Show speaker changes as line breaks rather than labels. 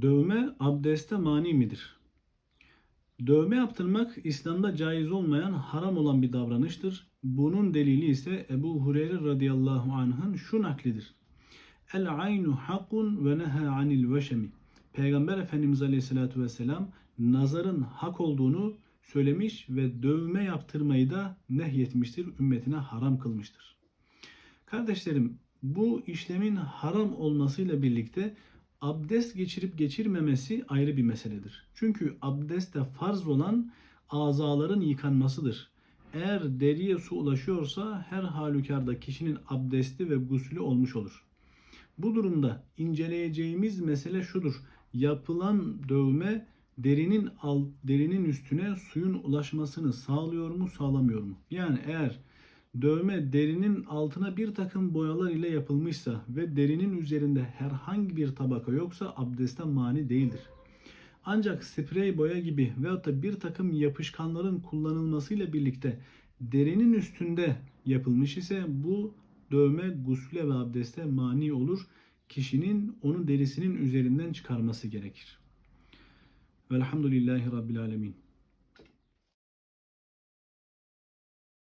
Dövme abdeste mani midir? Dövme yaptırmak İslam'da caiz olmayan, haram olan bir davranıştır. Bunun delili ise Ebu Hureyre radıyallahu anh'ın şu naklidir. El aynu hakun ve neha anil veşemi. Peygamber Efendimiz Aleyhisselatü Vesselam nazarın hak olduğunu söylemiş ve dövme yaptırmayı da nehyetmiştir, ümmetine haram kılmıştır. Kardeşlerim bu işlemin haram olmasıyla birlikte abdest geçirip geçirmemesi ayrı bir meseledir. Çünkü abdestte farz olan azaların yıkanmasıdır. Eğer deriye su ulaşıyorsa her halükarda kişinin abdesti ve guslü olmuş olur. Bu durumda inceleyeceğimiz mesele şudur. Yapılan dövme derinin derinin üstüne suyun ulaşmasını sağlıyor mu, sağlamıyor mu? Yani eğer dövme derinin altına bir takım boyalar ile yapılmışsa ve derinin üzerinde herhangi bir tabaka yoksa abdestten mani değildir. Ancak sprey boya gibi veyahut da bir takım yapışkanların kullanılmasıyla birlikte derinin üstünde yapılmış ise bu dövme gusle ve abdeste mani olur. Kişinin onu derisinin üzerinden çıkarması gerekir. Velhamdülillahi Rabbil Alemin.